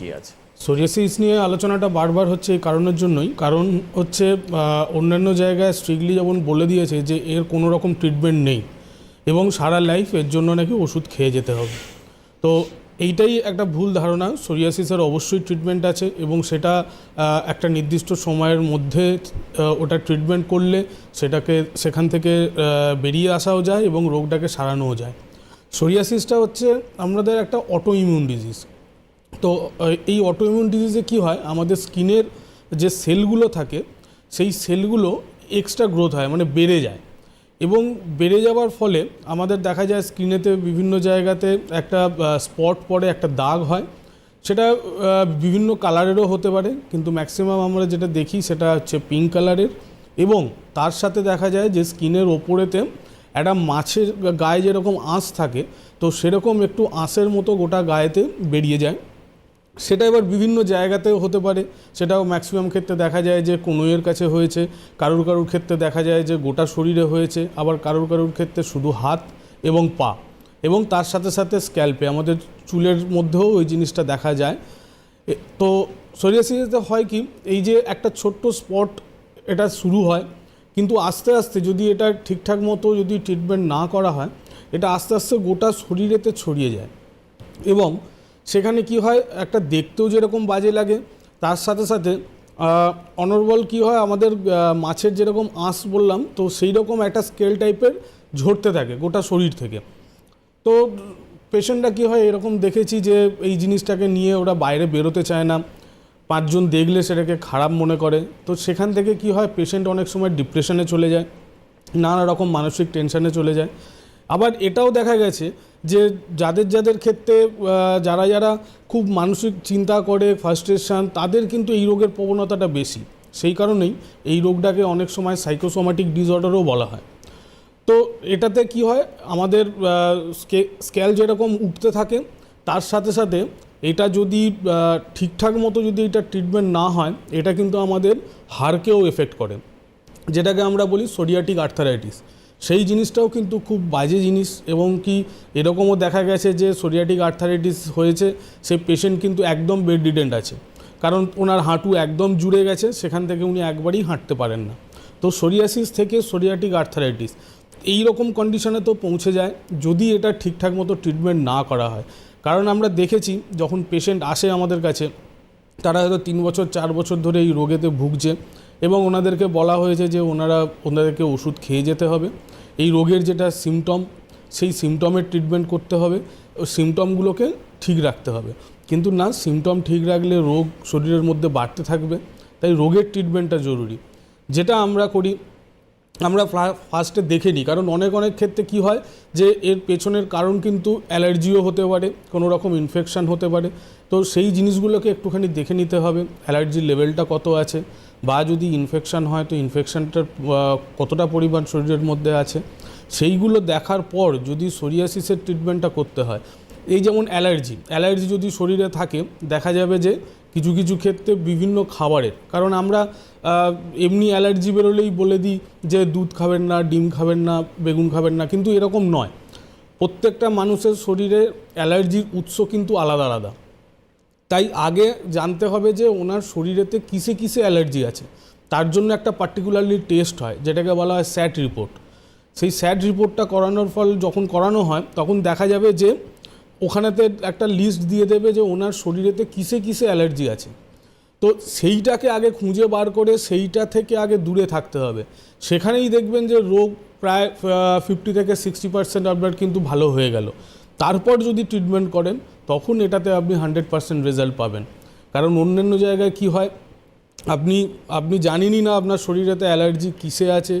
কি আছে? সোরিয়াসিস নিয়ে আলোচনাটা বারবার হচ্ছে এই কারণের জন্যই। কারণ হচ্ছে অন্যান্য জায়গায় স্ট্রিক্টলি যেমন বলে দিয়েছে যে এর কোনো রকম ট্রিটমেন্ট নেই। এবং সারা লাইফ এর জন্য নাকি ওষুধ খেয়ে যেতে হবে। তো এইটাই একটা ভুল ধারণা। সোরিয়াসিসের অবশ্যই ট্রিটমেন্ট আছে এবং সেটা একটা নির্দিষ্ট সময়ের মধ্যে ওটা ট্রিটমেন্ট করলে সেটাকে, সেখান থেকে বেরিয়ে আসাও যায় এবং রোগটাকে সারানোও যায়। সোরিয়াসিসটা হচ্ছে আমাদের একটা অটো ইমিউন ডিজিজ তো এই অটোইমিউন ডিজিজে কি হয়? আমাদের স্কিনের যে সেলগুলো থাকে, সেই সেলগুলো এক্সট্রা গ্রোথ হয় মানে বেড়ে যায়। এবং বেড়ে যাওয়ার ফলে আমাদের দেখা যায় স্কিনেতে বিভিন্ন জায়গাতে একটা স্পট পড়ে, একটা দাগ হয়। সেটা বিভিন্ন কালারেরও হতে পারে, কিন্তু ম্যাক্সিমাম আমরা যেটা দেখি সেটা হচ্ছে পিঙ্ক কালারের এবং তার সাথে দেখা যায় যে স্কিনের ওপরেতে একটা মাছের গায়ে যেরকম আঁশ থাকে, তো সেরকম একটু আঁশের মতো গোটা গায়েতে বেরিয়ে যায়। সেটা এবার বিভিন্ন জায়গাতেও হতে পারে। সেটাও ম্যাক্সিমাম ক্ষেত্রে দেখা যায় যে কনুইয়ের কাছে হয়েছে, কারুর কারুর ক্ষেত্রে দেখা যায় যে গোটা শরীরে হয়েছে, আবার কারুর কারুর ক্ষেত্রে শুধু হাত এবং পা। এবং তার সাথে সাথে স্ক্যাল্পে আমাদের চুলের মধ্যেও ওই জিনিসটা দেখা যায়। তো সোরিয়াসিসে হয় কি, এই যে একটা ছোট্ট স্পট এটা শুরু হয়, কিন্তু আস্তে আস্তে যদি এটা ঠিকঠাক মতো যদি ট্রিটমেন্ট না করা হয়, এটা আস্তে আস্তে গোটা শরীরেতে ছড়িয়ে যায়। এবং সেখানে কি হয়, একটা দেখতেও যেরকম বাজে লাগে, তার সাথে সাথে অনর্বল কি হয়, আমাদের মাছের যেরকম আঁশ বললাম, তো সেই রকম একটা স্কেল টাইপের ঝরতে থাকে গোটা শরীর থেকে। তো পেশেন্টরা কী হয়, এরকম দেখেছি যে এই জিনিসটাকে নিয়ে ওরা বাইরে বেরোতে চায় না, পাঁচজন দেখলে সেটাকে খারাপ মনে করে। তো সেখান থেকে কি হয় পেশেন্ট অনেক সময় ডিপ্রেশনে চলে যায়, নানা রকম মানসিক টেনশানে চলে যায়। আবার এটাও দেখা গেছে যে যাদের যাদের ক্ষেত্রে যারা যারা খুব মানসিক চিন্তা করে ফার্স্ট্রেশন তাদের কিন্তু এই রোগের প্রবণতাটা বেশি। সেই কারণেই এই রোগটাকে অনেক সময় সাইকোসোমাটিক ডিসঅর্ডারও বলা হয়। তো এটাতে কি হয়? আমাদের স্কেল যেরকম উঠতে থাকে, তার সাথে সাথে এটা যদি ঠিকঠাক মতো যদি এটা ট্রিটমেন্ট না হয়, এটা কিন্তু আমাদের হাড়কেও এফেক্ট করে। যেটাকে আমরা বলি সোডিয়াটিক আর্থারাইটিস সেই জিনিসটাও কিন্তু খুব বাজে জিনিস এবং কি এরকমও দেখা গেছে যে সোরিয়াটিক আর্থারাইটিস হয়েছে, সেই পেশেন্ট কিন্তু একদম বেড রিডেন্ট আছে। কারণ ওনার হাঁটু একদম জুড়ে গেছে, সেখান থেকে উনি একবারই হাঁটতে পারেন না। তো সোরিয়াসিস থেকে সোরিয়াটিক আর্থারাইটিস এই রকম কন্ডিশনে তো পৌঁছে যায়, যদি এটা ঠিকঠাক মতো ট্রিটমেন্ট না করা হয়। কারণ আমরা দেখেছি, যখন পেশেন্ট আসে আমাদের কাছে, তারা হয়তো তিন বছর, চার বছর ধরে এই রোগেতে ভুগছে। এবং ওনাদেরকে বলা হয়েছে যে ওনারা, ওনাদেরকে ওষুধ খেয়ে যেতে হবে। এই রোগের যেটা সিমটম সেই সিমটমের ট্রিটমেন্ট করতে হবে। ও সিমটমগুলোকে ঠিক রাখতে হবে। কিন্তু না সিমটম ঠিক রাখলে রোগ শরীরের মধ্যে বাড়তে থাকবে। তাই রোগের ট্রিটমেন্টটা জরুরি। যেটা আমরা করি আমরা ফার্স্টে দেখে নিই কারণ অনেক অনেক ক্ষেত্রে কি হয় যে এর পেছনের কারণ কিন্তু অ্যালার্জিও হতে পারে, কোনো রকম ইনফেকশান হতে পারে। তো সেই জিনিসগুলোকে একটুখানি দেখে নিতে হবে, অ্যালার্জির লেভেলটা কত আছে, বা যদি ইনফেকশান হয় তো ইনফেকশানটার কতটা পরিমাণ শরীরের মধ্যে আছে। সেইগুলো দেখার পর যদি সোরিয়াসিসের ট্রিটমেন্টটা করতে হয়, এই যেমন অ্যালার্জি অ্যালার্জি যদি শরীরে থাকে, দেখা যাবে যে কিছু কিছু ক্ষেত্রে বিভিন্ন খাবারের। কারণ আমরা এমনি অ্যালার্জি বেরোলেই বলে দিই যে দুধ খাবেন না, ডিম খাবেন না, বেগুন খাবেন না, কিন্তু এরকম নয়। প্রত্যেকটা মানুষের শরীরে অ্যালার্জির উৎস কিন্তু আলাদা আলাদা। তাই আগে জানতে হবে যে ওনার শরীরেতে কিসে কিসে অ্যালার্জি আছে। তার জন্য একটা পার্টিকুলারলি টেস্ট হয়, যেটাকে বলা হয় স্যাট রিপোর্ট। সেই স্যাট রিপোর্টটা করানোর ফল যখন করানো হয়, তখন দেখা যাবে যে ওখানেতে একটা লিস্ট দিয়ে দেবে যে ওনার শরীরেতে কিসে কিসে অ্যালার্জি আছে। তো সেইটাকে আগে খুঁজে বার করে সেইটা থেকে আগে দূরে থাকতে হবে। সেখানেই দেখবেন যে রোগ প্রায় ফিফটি থেকে সিক্সটি পার্সেন্ট আপনার কিন্তু ভালো হয়ে গেল। তারপর যদি ট্রিটমেন্ট করেন, তখন এটাতে আপনি হান্ড্রেড পার্সেন্ট রেজাল্ট পাবেন। কারণ অন্যান্য জায়গায় কি হয়, আপনি আপনি জানেনই না আপনার শরীরেতে অ্যালার্জি কিসে আছে।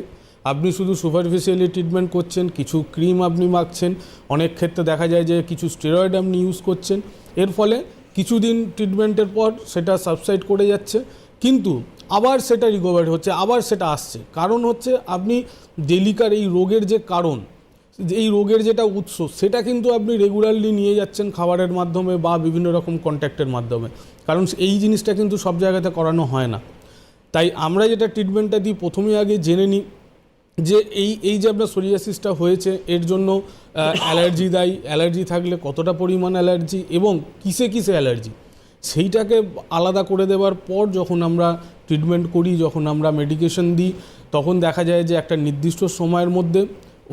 আপনি শুধু সুপারফিশিয়ালি ট্রিটমেন্ট করছেন, কিছু ক্রিম আপনি মাখছেন, অনেক ক্ষেত্রে দেখা যায় যে কিছু স্টেরয়েড আপনি ইউজ করছেন, এর ফলে কিছুদিন ট্রিটমেন্টের পর সেটা সাবসাইড করে যাচ্ছে, কিন্তু আবার সেটা রিকভার হচ্ছে, আবার সেটা আসছে। কারণ হচ্ছে আপনি ডেলিকার এই রোগের যে কারণ, এই রোগের যেটা উৎস, সেটা কিন্তু আপনি রেগুলারলি নিয়ে যাচ্ছেন খাবারের মাধ্যমে বা বিভিন্ন রকম কন্ট্যাক্টের মাধ্যমে। কারণ এই জিনিসটা কিন্তু সব জায়গাতে করানো হয় না। তাই আমরা যেটা ট্রিটমেন্টটা দিই, প্রথমেই আগে জেনে নিই যে এই এই যে আপনার সোরিয়াসিসটা হয়েছে, এর জন্য অ্যালার্জি দায়ী। অ্যালার্জি থাকলে কতটা পরিমাণ অ্যালার্জি এবং কিসে কিসে অ্যালার্জি? সেইটাকে আলাদা করে দেওয়ার পর যখন আমরা ট্রিটমেন্ট করি, যখন আমরা মেডিকেশন দিই, তখন দেখা যায় যে একটা নির্দিষ্ট সময়ের মধ্যে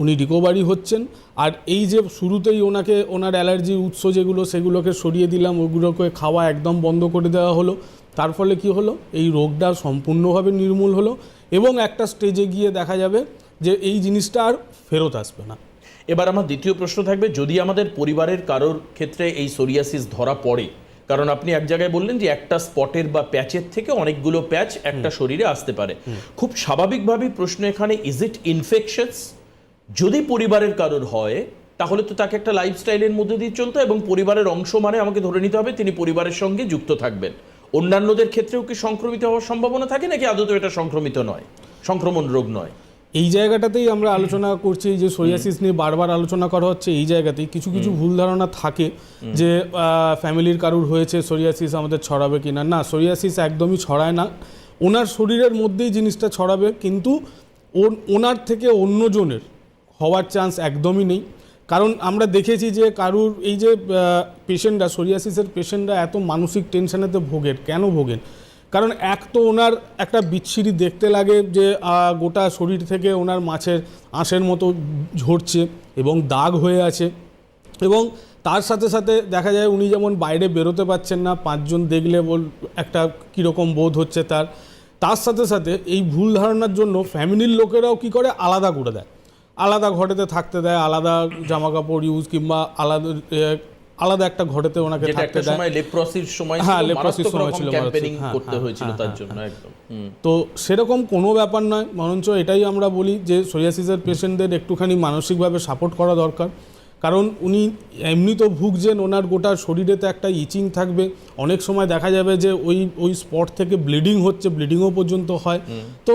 উনি রিকভারি হচ্ছেন। আর এই যে শুরুতেই ওনাকে, ওনার অ্যালার্জির উৎস যেগুলো, সেগুলোকে সরিয়ে দিলাম, ওগুলোকে খাওয়া একদম বন্ধ করে দেওয়া হলো। তার ফলে কি হলো? এই রোগটা সম্পূর্ণভাবে নির্মূল হলো। এবং একটা স্টেজে গিয়ে দেখা যাবে যে এই জিনিসটা আর ফেরত আসবে না। এবার আমার দ্বিতীয় প্রশ্ন থাকবে যদি আমাদের পরিবারের কারোর ক্ষেত্রে এই সোরিয়াসিস ধরা পড়ে কারণ আপনি এক জায়গায় বললেন যে একটা স্পটের বা প্যাচের থেকে অনেকগুলো প্যাচ একটা শরীরে আসতে পারে। খুব স্বাভাবিকভাবেই প্রশ্ন এখানে ইজ ইট ইনফেকশনস যদি পরিবারের কারোর হয় তাহলে তো তাকে একটা লাইফস্টাইলের মধ্যে দিয়ে চলতে এবং পরিবারের অংশ মানে আমাকে ধরে নিতে হবে তিনি পরিবারের সঙ্গে যুক্ত থাকবেন। অন্যান্যদের ক্ষেত্রেও কি সংক্রমিত হওয়ার সম্ভাবনা থাকে নাকি আদৌ এটা সংক্রমিত নয়? সংক্রমণ রোগ নয়? এই জায়গাটাতেই আমরা আলোচনা করছি যে সোরিয়াসিস নিয়ে বারবার আলোচনা করা হচ্ছে এই জায়গাতেই। কিছু কিছু ভুল ধারণা থাকে যে ফ্যামিলির কারুর হয়েছে সোরিয়াসিস আমাদের ছড়াবে কি না না সোরিয়াসিস একদমই ছড়ায় না। ওনার শরীরের মধ্যেই জিনিসটা ছড়াবে কিন্তু ওনার থেকে অন্যজনের হওয়ার চান্স একদমই নেই। কারণ আমরা দেখেছি যে কারুর এই যে পেশেন্টরা, সোরিয়াসিসের পেশেন্টরা এত মানসিক টেনশনেতে ভোগেন কেন ভোগেন? কারণ এক তো ওনার একটা বিচ্ছিরি দেখতে লাগে যে গোটা শরীর থেকে ওনার মাছের আঁশের মতো ঝরছে এবং দাগ হয়ে আছে এবং তার সাথে সাথে দেখা যায় উনি যেমন বাইরে বেরোতে পারছেন না, পাঁচজন দেখলে বল, একটা কীরকম বোধ হচ্ছে তার। তার সাথে সাথে এই ভুল ধারণার জন্য ফ্যামিলির লোকেরাও কি করে? আলাদা করে দেয়। আলাদা ঘরেতে থাকতে দেয় আলাদা জামা কাপড় ইউজ কিংবা আলাদা আলাদা একটা ঘরেতে ওনাকে থাকতে দেয়। সময় লেপ্রসির সময় হ্যাঁ, মারাত্মক সময় ছিল, ক্যাম্পেনিং হ্যাঁ, করতে হ্যাঁ, হয়েছিল হ্যাঁ, তার হ্যাঁ, জন্য একদম তো সেরকম কোনো ব্যাপার নয় বরঞ্চ এটাই আমরা বলি যে সোরিয়াসিসের পেশেন্টদের একটুখানি মানসিকভাবে সাপোর্ট করা দরকার। কারণ উনি এমনি তো ভুগছেন ওনার গোটা শরীরে তো একটা ইচিং থাকবে। অনেক সময় দেখা যাবে যে ওই ওই স্পট থেকে ব্লিডিং হচ্ছে ব্লিডিংও পর্যন্ত হয়। তো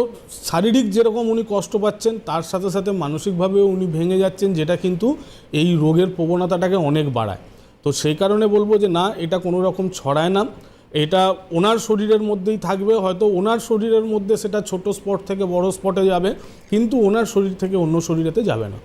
শারীরিক যেরকম উনি কষ্ট পাচ্ছেন তার সাথে সাথে মানসিকভাবেও উনি ভেঙে যাচ্ছেন যেটা কিন্তু এই রোগের প্রবণতাটাকে অনেক বাড়ায়। তো সেই কারণে বলব যে না এটা কোনো রকম ছড়ায় না। এটা ওনার শরীরের মধ্যেই থাকবে হয়তো ওনার শরীরের মধ্যে সেটা ছোট স্পট থেকে বড় স্পটে যাবে কিন্তু ওনার শরীর থেকে অন্য শরীরেতে যাবে না।